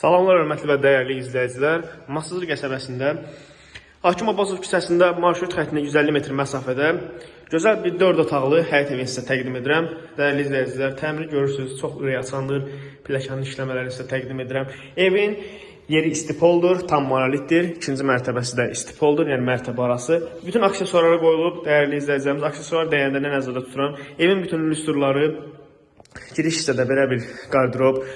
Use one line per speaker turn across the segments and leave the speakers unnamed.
Salamlar hörmətli və dəyərli izləyicilər. Masızır qəsəbəsində Hakim Abbasov küçəsində marşrut xəttinə 150 metr məsafədə gözəl bir 4 otaqlı həyət evini sizə təqdim edirəm. Dəyərli izləyicilər, təmiri görürsüz, çox ürəkaçandır. Pilləkənin işləmələrini sizə təqdim edirəm. Evin yeri istipoldur, tam monolitdir. İkinci mərtəbəsi də istipoldur, yəni mərtəbə arası. Bütün aksesuarlara qoyulub, dəyərli izləyicilərimiz, aksesuar dəyərində nə nəzərdə tuturam? Evin bütün lüstrları, giriş hissədə belə bir qardırob,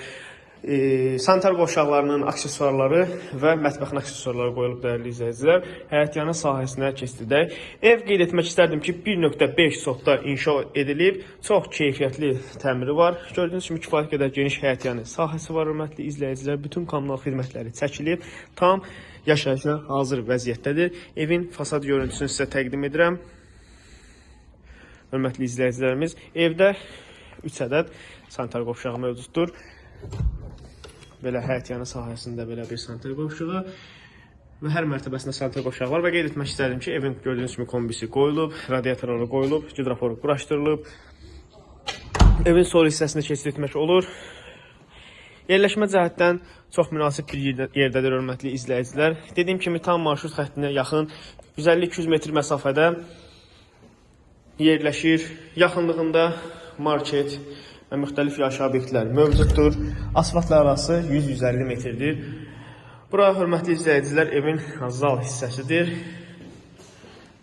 e, sanitar qovşaqlarının aksesuarları və mətbəxin aksesuarları qoyulub dəyərli izləyicilər. Həyətyanı sahəsinə keçdikdə ev qeyd etmək istərdim ki, 1.5 sotda inşa edilib, çox keyfiyyətli təmiri var. Gördüyünüz kimi kifayət qədər geniş həyətyanı sahəsi var, hörmətli izləyicilər. Bütün kommunal xidmətləri çəkilib, tam yaşayışına hazır vəziyyətdədir. Evin fasad görüntüsünü sizə təqdim edirəm. Hörmətli izləyicilərimiz, evdə 3 ədəd sanitar qovşağı mövcuddur. Belə həyətyanı sahəsində belə bir sanitar qovşağı və hər mərtəbəsində sanitar qovşağı var və qeyd etmək istərdim ki, evin gördüyünüz kimi kombisi qoyulub, radiatorları qoyulub, gidroforu quraşdırılıb. Evin sol hissəsində keçid etmək olur. Yerləşmə cəhətdən çox münasib bir yerdə- yerdədir hörmətli izləyicilər. Dediyim kimi tam marşrut xəttinə yaxın 150-200 metr məsafədə yerləşir. Yaxınlığında market və müxtəlif yaşayış obyektləri mövcuddur. Asfaltlar arası 100-150 metrdir. Bura hörmətli izləyicilər evin zal hissəsidir.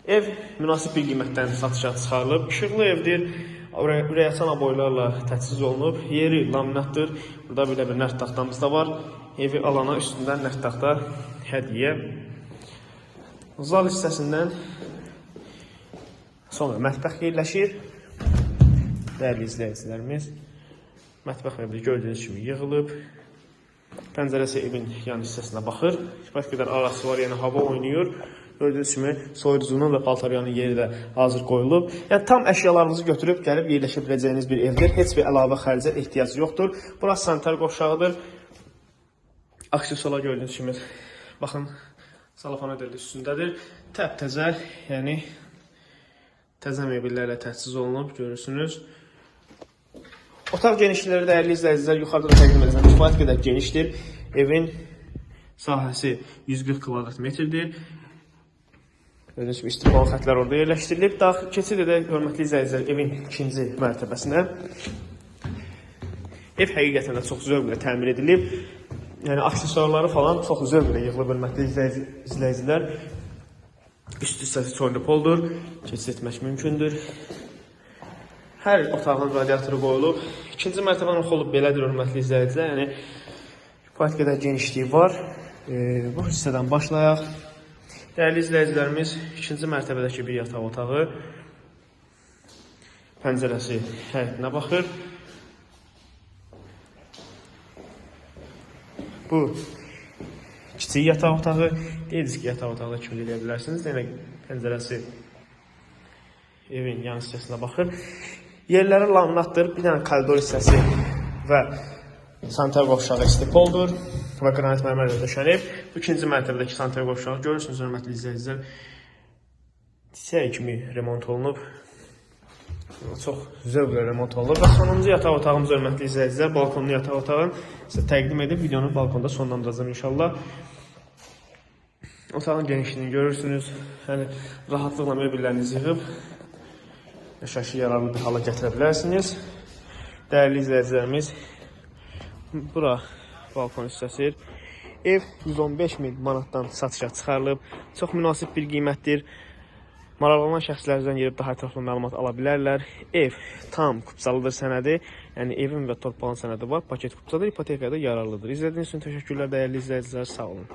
Ev münasib bir qiymətdən satışa çıxarılıb. İşıqlı evdir. Ürə- Ürəkaçan aboylarla təchiz olunub. Yeri laminatdır. Burada belə bir nərd taxtamız da var. Evi alana üstündən nərd taxta hədiyyə. Zal hissəsindən Sonra mətbəx yerləşir. Dəyərli izləyicilərimiz, mətbəx evdə gördüyünüz kimi yığılıb. Pəncərəsi evin yan hissəsinə baxır. Kifayət qədər arası var, yəni hava oynayır. Gördüyünüz kimi soyuducunun və paltaryanın yeri də hazır qoyulub. Yəni tam əşyalarınızı götürüb gəlib yerləşə biləcəyiniz bir evdir. Heç bir əlavə xərcə ehtiyac yoxdur. Burası sanitar qovşağıdır. Aksesuarlar gördüyünüz kimi baxın salafan ödəli üstündədir. Təptəzə, yəni təzə mebellərlə təchiz olunub, görürsünüz. Otaq genişlikləri dəyərli izləyicilər yuxarıda da təqdim edəcəm. Kifayət qədər genişdir. Evin sahəsi 140 kvadrat metrdir. Gördüyünüz kimi istiqbal xətlər orada yerləşdirilib. Daxil keçid edək hörmətli izləyicilər evin ikinci mərtəbəsinə. Ev həqiqətən də çox zövqlə təmir edilib. Yəni aksesuarları falan çox zövqlə yığılıb hörmətli izləyici- izləyicilər. Üst hissəsi çorlupoldur. Keçid etmək mümkündür. Hər otağın radiatoru qoyulub. İkinci mərtəbənin xolu belədir hörmətli izləyicilər. Yəni qədər genişliyi var. E, bu hissədən başlayaq. Dəyərli izləyicilərimiz, ikinci mərtəbədəki bir yataq otağı. Pəncərəsi həyətinə baxır. Bu kiçik yataq otağı. Deyirsiniz ki, yataq otağı da kimi eləyə bilərsiniz. Yenə pəncərəsi evin yan hissəsinə baxır. Yerləri laminatdır. Bir dənə koridor hissəsi və sanitar qovşağı istipoldur və qranit mərmərlə döşənib. İkinci mərtəbədəki sanitar qovşağı görürsünüz hörmətli izləyicilər. Çiçək kimi remont olunub. Çox zövqlə remont olunub və sonuncu yataq otağımız hörmətli izləyicilər, balkonlu yataq otağın sizə təqdim edib videonu balkonda sonlandıracağam inşallah. Otağın genişliyini görürsünüz. Yəni rahatlıqla mebellərinizi yığıb yaşayışı yararlı bir hala gətirə bilərsiniz. Dəyərli izləyicilərimiz, bura balkon hissəsi. Ev 115 min manatdan satışa çıxarılıb. Çox münasib bir qiymətdir. Maraqlanan şəxslərdən yerib daha ətraflı məlumat ala bilərlər. Ev tam kupsalıdır sənədi. Yəni evin və torpağın sənədi var. Paket kupsadır, ipotekada yararlıdır. İzlədiyiniz üçün təşəkkürlər dəyərli izləyicilər. Sağ olun.